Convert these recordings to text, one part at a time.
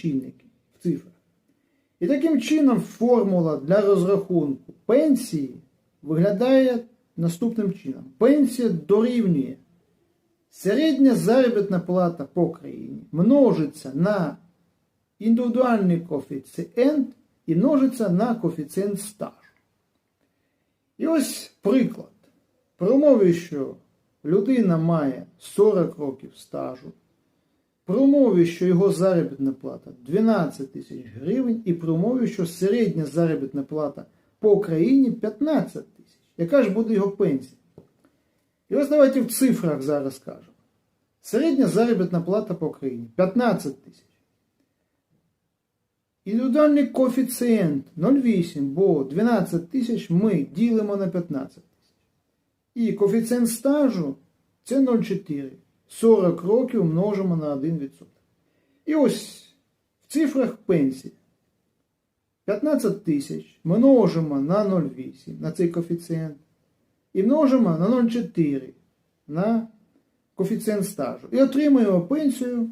чинники в цифрах. І таким чином формула для розрахунку пенсії виглядає наступним чином. Пенсія дорівнює середня заробітна плата по країні множиться на індивідуальний коефіцієнт і множиться на коефіцієнт стажу. І ось приклад. При умові, що людина має 40 років стажу, при що його заробітна плата 12 тисяч гривень, і при що середня заробітна плата по Україні 15 тисяч. Яка ж буде його пенсія? І ось давайте в цифрах зараз скажемо. Середня заробітна плата по Україні 15 тисяч. Індивідуальний коефіцієнт 0,8, бо 12 тисяч ми ділимо на 15 тисяч. І коефіцієнт стажу це 0,4. 40 років множимо на 1%. І ось в цифрах пенсії. 15 тисяч множимо на 0,8 на цей коефіцієнт. І множимо на 0,4 на коефіцієнт стажу. І отримуємо пенсію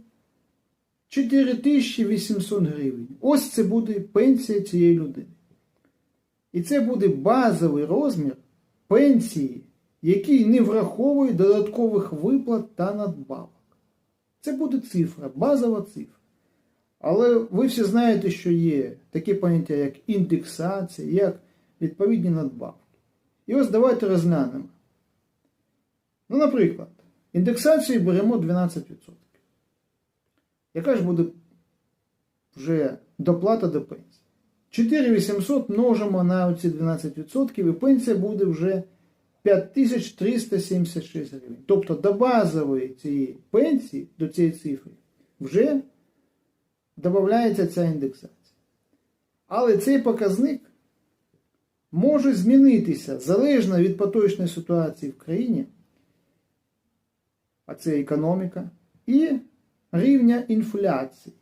4800 гривень. Ось це буде пенсія цієї людини. І це буде базовий розмір пенсії, який не враховує додаткових виплат та надбавок. Це буде цифра, базова цифра. Але ви всі знаєте, що є таке поняття, як індексація, як відповідні надбавки. І ось давайте розглянемо. Ну, наприклад, індексацію беремо 12%. Яка ж буде вже доплата до пенсії? 4800 множимо на оці 12% і пенсія буде вже 5376 гривень. Тобто до базової цієї пенсії, до цієї цифри, вже додається ця індексація. Але цей показник може змінитися залежно від поточної ситуації в країні, а це економіка, і рівня інфляції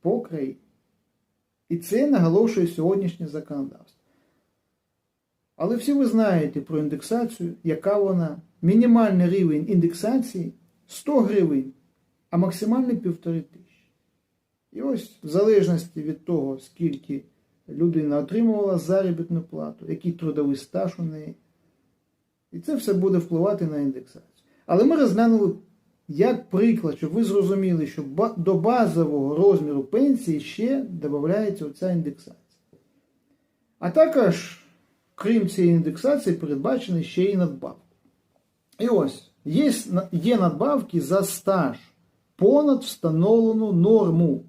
по країні. І це наголошує сьогоднішнє законодавство. Але всі ви знаєте про індексацію, яка вона, мінімальний рівень індексації 100 гривень, а максимальний 1500 тисячі. І ось в залежності від того, скільки людина отримувала заробітну плату, який трудовий стаж у неї. І це все буде впливати на індексацію. Але ми розглянули як приклад, щоб ви зрозуміли, що до базового розміру пенсії ще додається оця індексація. А також, крім цієї індексації, передбачені ще й надбавки. І ось, є, надбавки за стаж понад встановлену норму.